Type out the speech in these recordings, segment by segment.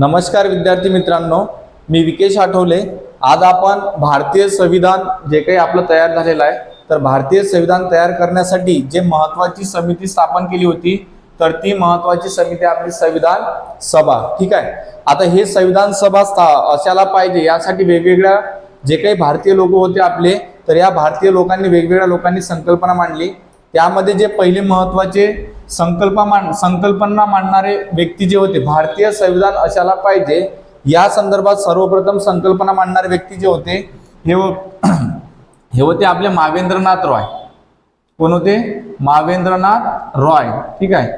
नमस्कार विद्यार्थी मित्रांनो मी विकेश आठवले. आज आपण भारतीय संविधान जे काही आपलं तयार झालेलं आहे तर भारतीय संविधान तयार करण्यासाठी जे महत्वाची समिती स्थापन केली होती तर ती महत्वाची समिती आपली संविधान सभा. ठीक आहे? आता हे संविधान सभा स्था- असायला पाहिजे यासाठी वेगवेगळ्या जे काही भारतीय लोक होते आपले तर या भारतीय लोकांनी वेगवेगळ्या लोकांनी संकल्पना मांडली. त्यामध्ये जे पहिले महत्त्वाचे संकल्प मान संकल्पना मांडणारे व्यक्ती जे होते भारतीय संविधान अशाला पाहिजे. या संदर्भात सर्वप्रथम संकल्पना मांडणारे व्यक्ती जे होते हे हे होते आपले मावेंद्रनाथ रॉय. कोण होते? मावेंद्रनाथ रॉय. ठीक आहे?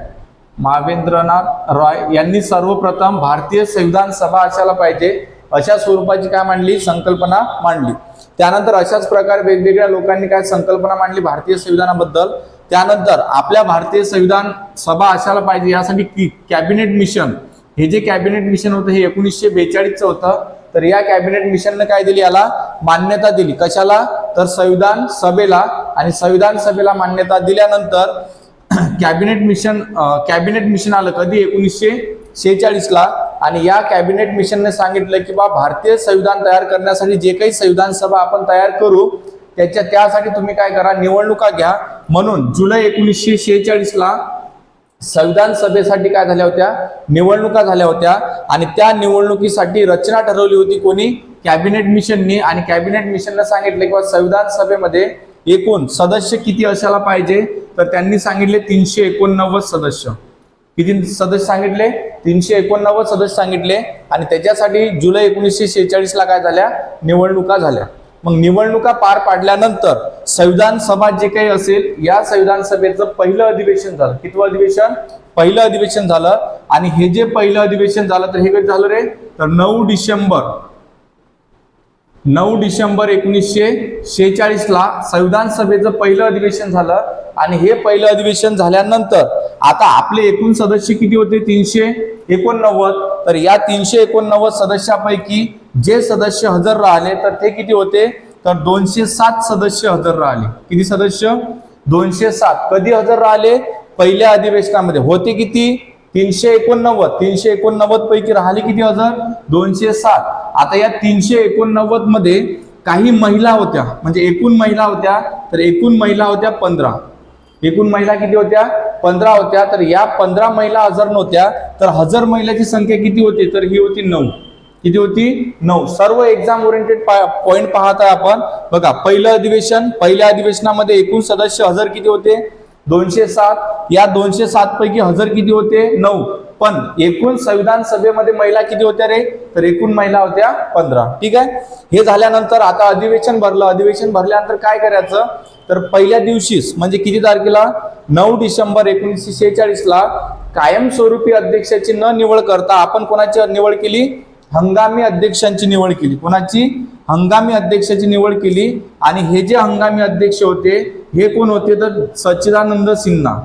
मावेंद्रनाथ रॉय यांनी सर्वप्रथम भारतीय संविधान सभा असायला पाहिजे. अशा स्वरूपाची काय मांडली? संकल्पना मांडली. त्यानंतर अशाच प्रकारे वेगवेगळ्या लोकांनी काय संकल्पना मांडली? भारतीय संविधानाबद्दल. त्यानंतर आपल्या भारतीय संविधान सभा असायला पाहिजे यासाठी की कॅबिनेट मिशन. हे जे कॅबिनेट मिशन होतं हे एकोणीसशे बेचाळीसचं होतं. तर या कॅबिनेट मिशनने काय दिली? याला मान्यता दिली. कशाला? तर संविधान सभेला. आणि संविधान सभेला मान्यता दिल्यानंतर कॅबिनेट मिशन कॅबिनेट मिशन आलं कधी? एकोणीसशे शेहेचाळीसला. आणि या कॅबिनेट मिशनने सांगितलं की बा भारतीय संविधान तयार करण्यासाठी जे काही संविधान सभा आपण तयार करू त्याच्या त्यासाठी तुम्ही काय करा निवडणुका घ्या. म्हणून जुलै एकोणीसशे शेहेचाळीसला संविधान सभेसाठी काय झाल्या होत्या? निवडणुका झाल्या होत्या. आणि त्या निवडणुकीसाठी रचना ठरवली होती कोणी? कॅबिनेट मिशननी. आणि कॅबिनेट मिशनला सांगितले किंवा संविधान सभेमध्ये एकूण सदस्य किती असायला पाहिजे? तर त्यांनी सांगितले तीनशे एकोणनव्वद सदस्य. किती सदस्य सांगितले? तीनशे एकोणनव्वद सदस्य सांगितले. आणि त्याच्यासाठी जुलै एकोणीसशे शेहेचाळीस ला काय झाल्या? निवडणुका झाल्या. मग निवडणुका पार पाडल्यानंतर संविधान सभा जे काही असेल या संविधान सभेचं पहिलं अधिवेशन झालं. कितवं अधिवेशन? पहिलं अधिवेशन झालं. आणि हे जे पहिलं अधिवेशन झालं तर हे कधी झालं रे? तर नऊ डिसेंबर. नऊ डिसेंबर एकोणीसशे शेहेचाळीसला संविधान सभेचं पहिलं अधिवेशन झालं. आणि हे पहिलं अधिवेशन झाल्यानंतर आता आपले एकूण सदस्य किती होते? तीनशे एकोणनव्वद. तर या तीनशे एकोणनव्वद सदस्यापैकी जे सदस्य हजर राहिले तर ते किती होते? तर दोनशे सात सदस्य हजर राहिले. किती सदस्य? दोनशे सात. कधी हजर राहिले? पहिल्या अधिवेशनामध्ये. होते किती? तीनशे एकोणनव्वद. तीनशे एकोणनव्वद पैकी राहिले किती हजर? दोनशे सात. आता या तीनशे एकोणनव्वदमध्ये काही महिला होत्या. म्हणजे एकूण महिला होत्या तर एकूण महिला होत्या पंधरा. एकूण महिला किती होत्या? पंधरा होत्या तर या पंधरा महिला हजर नव्हत्या तर हजर महिलाची संख्या किती होती? तर ही होती नऊ. किती होती? नऊ. सर्व एक्झाम ओरिएंटेड पॉईंट पाहत आहे आपण. बघा पहिलं अधिवेशन पहिल्या अधिवेशनामध्ये एकूण सदस्य हजर किती होते? दोनशे सात. या दोनशे सात पैकी हजर किती होते? नऊ. पण एकूण संविधान सभेमध्ये महिला किती होत्या रे? तर एकूण महिला होत्या पंधरा. ठीक आहे? हे झाल्यानंतर आता अधिवेशन भरलं. अधिवेशन भरल्यानंतर काय करायचं? तर पहिल्या दिवशीच म्हणजे किती तारखेला? नऊ डिसेंबर एकोणीसशे शेहेचाळीस ला कायमस्वरूपी अध्यक्षाची न निवड करता आपण कोणाची निवड केली? हंगामी अध्यक्षांची निवड केली. कोणाची? हंगामी अध्यक्षाची निवड केली. आणि हे जे हंगामी अध्यक्ष होते हे कोण होते? तर सच्चिदानंद सिन्हा.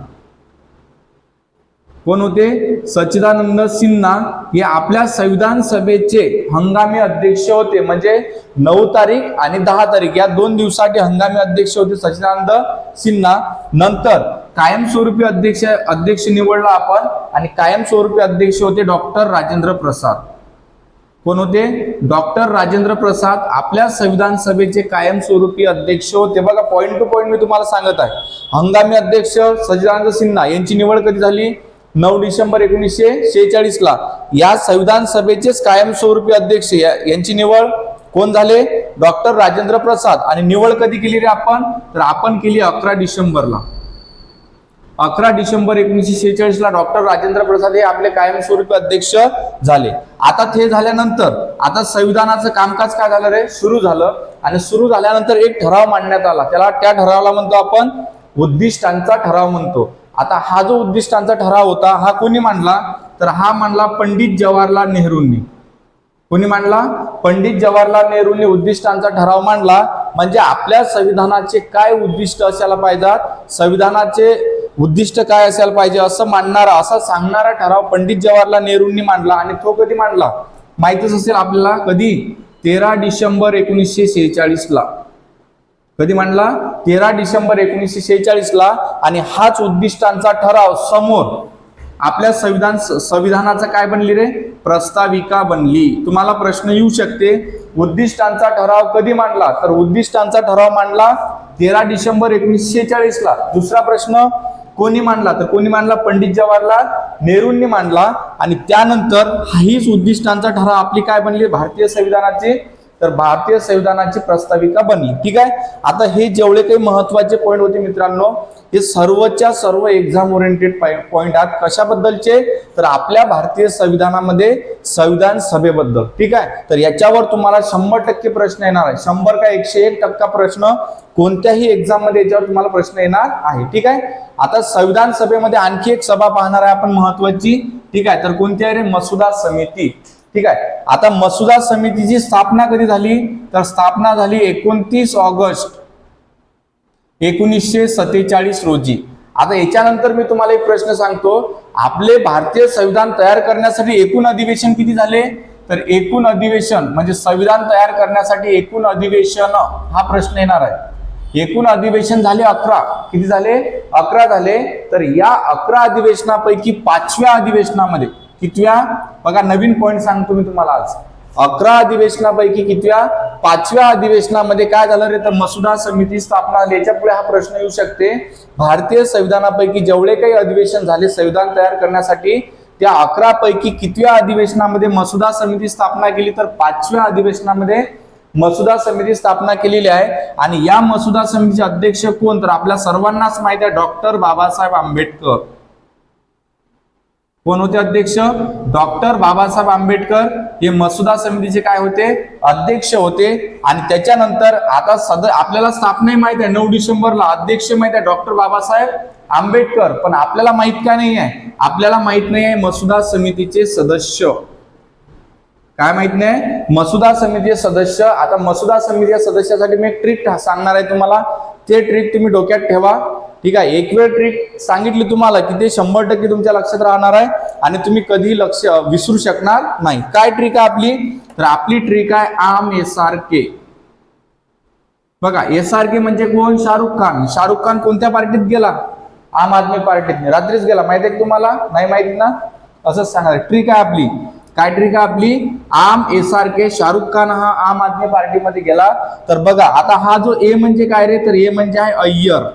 कोण होते? सच्चिदानंद सिन्हा हे आपल्या संविधान सभेचे हंगामी अध्यक्ष होते. म्हणजे नऊ तारीख आणि दहा तारीख या दोन दिवसासाठी हंगामी अध्यक्ष होते सच्चिदानंद सिन्हा. नंतर कायमस्वरूपी अध्यक्ष अध्यक्ष निवडला आपण आणि कायमस्वरूपी अध्यक्ष होते डॉक्टर राजेंद्र प्रसाद. कोण होते? डॉक्टर राजेंद्र प्रसाद आपल्या संविधान सभेचे कायमस्वरूपी अध्यक्ष होते. बघा पॉईंट टू पॉईंट मी तुम्हाला सांगत आहे. हंगामी अध्यक्ष सच्चिदानंद सिन्हा यांची निवड कधी झाली? नऊ डिसेंबर एकोणीसशे शेहेचाळीस ला या संविधान सभेचेच कायमस्वरूपी अध्यक्ष या- यांची निवड कोण झाले? डॉक्टर राजेंद्र प्रसाद. आणि निवड कधी केली रे आपण? तर आपण केली अकरा डिसेंबरला. अकरा डिसेंबर एकोणीसशे शेहेचाळीस ला डॉक्टर राजेंद्र प्रसाद हे आपले कायमस्वरूपी अध्यक्ष झाले. आता ते झाल्यानंतर आता संविधानाचं कामकाज काय झालं रे? सुरू झालं. आणि सुरू झाल्यानंतर एक ठराव मांडण्यात आला. त्याला त्या ठरावाला म्हणतो आपण उद्दिष्टांचा ठराव म्हणतो. आता हा जो उद्दिष्टांचा ठराव होता हा कोणी मांडला? तर हा मांडला पंडित जवाहरलाल नेहरूंनी. कोणी मांडला? पंडित जवाहरलाल नेहरूंनी उद्दिष्टांचा ठराव मांडला. म्हणजे आपल्या संविधानाचे काय उद्दिष्ट असायला पाहिजेत? संविधानाचे उद्दिष्ट काय असायला पाहिजे असं मांडणारा असा सांगणारा ठराव पंडित जवाहरलाल नेहरूंनी मांडला आणि तो कधी मांडला? माहितीच असेल आपल्याला कधी? तेरा डिसेंबर एकोणीसशे शेहेचाळीसला. कधी मांडला? तेरा डिसेंबर एकोणीसशे शेहेचाळीसला आणि हाच उद्दिष्टांचा ठराव समोर आपल्या संविधान संविधानाचं काय बनली रे? प्रस्ताविका बनली. तुम्हाला प्रश्न येऊ शकते. उद्दिष्टांचा ठराव कधी मांडला? तर उद्दिष्टांचा ठराव मांडला तेरा डिसेंबर एकोणीसशे चाळीस दुसरा प्रश्न कोणी मांडला? तर कोणी मांडला? पंडित जवाहरलाल नेहरूंनी मांडला. आणि त्यानंतर हीच उद्दिष्टांचा ठराव आपली काय बनली? भारतीय संविधानाची तर भारतीय संविधानाची प्रस्ताविका बनली. ठीक आहे? आता हे जेवढे काही महत्त्वाचे पॉईंट होते मित्रांनो हे सर्वच्या सर्व एक्झाम ओरिएंटेड पॉईंट आहेत. कशाबद्दलचे? तर आपल्या भारतीय संविधानामध्ये संविधान सभेबद्दल. ठीक आहे? तर याच्यावर तुम्हाला शंभर टक्के प्रश्न येणार आहे. शंभर का एकशे एक टक्का प्रश्न कोणत्याही एक्झाममध्ये याच्यावर तुम्हाला प्रश्न येणार आहे. ठीक आहे? आता संविधान सभेमध्ये आणखी एक सभा पाहणार आहे आपण महत्वाची ठीक आहे? तर कोणती आहे रे? मसुदा समिती. ठीक आहे. आता मसुदा समितीची स्थापना कधी झाली? तर स्थापना झाली एकोणतीस ऑगस्ट एकोणीसशे सत्तेचाळीस रोजी. आता याच्यानंतर मी तुम्हाला एक प्रश्न सांगतो. आपले भारतीय संविधान तयार करण्यासाठी एकूण अधिवेशन किती झाले? तर एकूण अधिवेशन म्हणजे संविधान तयार करण्यासाठी एकूण अधिवेशन हा प्रश्न येणार आहे. एकूण अधिवेशन झाले अकरा. किती झाले? अकरा झाले. तर या अकरा अधिवेशनापैकी पाचव्या अधिवेशनामध्ये कितव्या? बघा नवीन पॉईंट सांगतो मी तुम्हाला आज. अकरा अधिवेशनापैकी कितव्या? पाचव्या अधिवेशनामध्ये काय झालं रे? तर मसुदा समिती स्थापना झाली. याच्यापुढे हा प्रश्न येऊ शकते. भारतीय संविधानापैकी जेवढे काही अधिवेशन झाले संविधान तयार करण्यासाठी त्या अकरा पैकी कितव्या अधिवेशनामध्ये मसुदा समिती स्थापना केली? तर पाचव्या अधिवेशनामध्ये मसुदा समिती स्थापना केलेली आहे. आणि या मसुदा समितीचे अध्यक्ष कोण? तर आपल्या सर्वांनाच माहिती आहे डॉक्टर बाबासाहेब आंबेडकर. कोण होते अध्यक्ष? डॉक्टर बाबासाहेब आंबेडकर. हे मसुदा समितीचे काय होते? अध्यक्ष होते. आणि त्याच्यानंतर आता सदर आपल्याला स्थापना माहीत आहे. नऊ डिसेंबरला अध्यक्ष माहीत आहे डॉक्टर बाबासाहेब आंबेडकर. पण आपल्याला माहीत काय नाही आहे? आपल्याला माहीत नाही आहे मसुदा समितीचे सदस्य. काय माहीत नाही? मसुदा समितीचे सदस्य. आता मसुदा समितीच्या सदस्यासाठी मी एक ट्रिक सांगणार आहे तुम्हाला. ते ट्रिक तुम्ही डोक्यात ठेवा. ठीक आहे एक वेळ ट्रिक सांगितली तुम्हाला की ते शंभर टक्के तुमच्या लक्षात राहणार आहे आणि तुम्ही कधी लक्ष विसरू शकणार नाही. काय ट्रिक आहे आपली? तर आपली ट्रिक आहे आम एस आर के बघा एस आर के म्हणजे कोण? शाहरुख खान. शाहरुख खान कोणत्या पार्टीत गेला? आम आदमी पार्टीत रात्रीच गेला. माहिती आहे तुम्हाला? नाही माहिती ना? असंच सांगणार ट्रिक आहे आपली. काय ट्रिक आहे आपली? आम S R K Shahrukh Khan हा आम आदमी पार्टीमध्ये गेला. तर बघा आता हा जो ए म्हणजे काय रे? तर ए म्हणजे आहे अय्यर.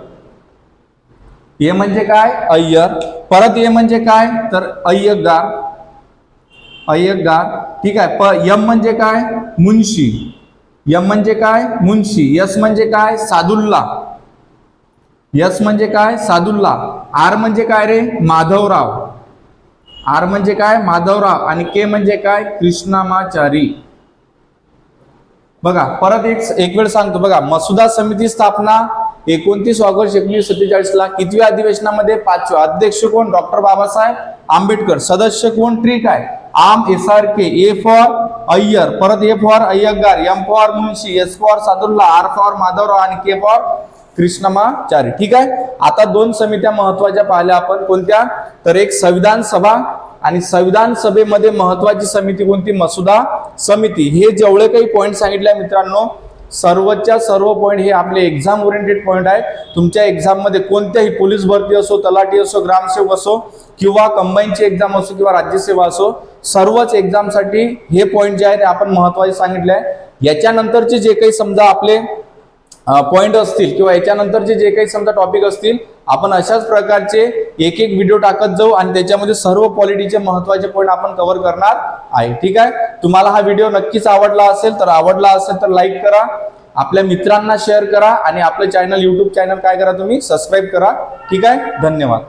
ये म्हणजे काय? अय्यर. परत ये म्हणजे काय? तर अय्यगार. अय्यगार. ठीक आहे. प यम म्हणजे काय? मुन्शी यम म्हणजे काय? मुन्शी यस म्हणजे काय? सादुल्ला. यस म्हणजे काय? सादुल्ला. आर म्हणजे काय रे? माधवराव. आर म्हणजे काय? माधवराव. आणि के म्हणजे काय? कृष्णामाचारी. बघा परत एक एक वेळ सांगतो. बघा मसुदा समिती स्थापना एकोणतीस ऑगस्ट एकोणीसशे सत्तेचाळीस ला कितव्या अधिवेशनामध्ये पाचव्या? अध्यक्ष कोण? डॉक्टर बाबासाहेब आंबेडकर. सदस्य कोण? ट्रिक आहे. आम S R K A for Iyer. परत A for Iyengar M for Munshi S for Saadulla R for Madhavrao आणि के फॉर कृष्णमाचारी. ठीक आहे? आता दोन समित्या महत्त्वाच्या पाहिल्या आपण. कोणत्या? तर एक संविधान सभा आणि संविधान सभेमध्ये महत्वाची समिती कोणती? मसुदा समिती. हे जेवढे काही पॉईंट सांगितले मित्रांनो सर्वच्या सर्व पॉईंट हे आपले एक्झाम ओरिएंटेड पॉईंट आहे. तुमच्या एक्झाममध्ये कोणत्याही पोलीस भरती असो तलाठी असो ग्रामसेवक असो किंवा कंबाईनची एक्झाम असो किंवा राज्यसेवा असो सर्वच एक्झामसाठी हे पॉईंट जे आहे ते आपण महत्त्वाचे सांगितले आहे. याच्यानंतरचे जे काही समजा आपले पॉईंट असतील किंवा याच्यानंतरचे जे काही समजा टॉपिक असतील आपण अशाच प्रकारचे एक एक व्हिडिओ टाकत जाऊ आणि त्याच्यामध्ये सर्व पॉलिटीचे महत्त्वाचे पॉईंट आपण कव्हर करणार आहे. ठीक आहे? तुम्हाला हा व्हिडिओ नक्कीच आवडला असेल तर आवडला असेल तर लाईक करा आपल्या मित्रांना शेअर करा आणि आपलं चॅनल युट्यूब चॅनल काय करा तुम्ही? सबस्क्राईब करा. ठीक आहे? धन्यवाद.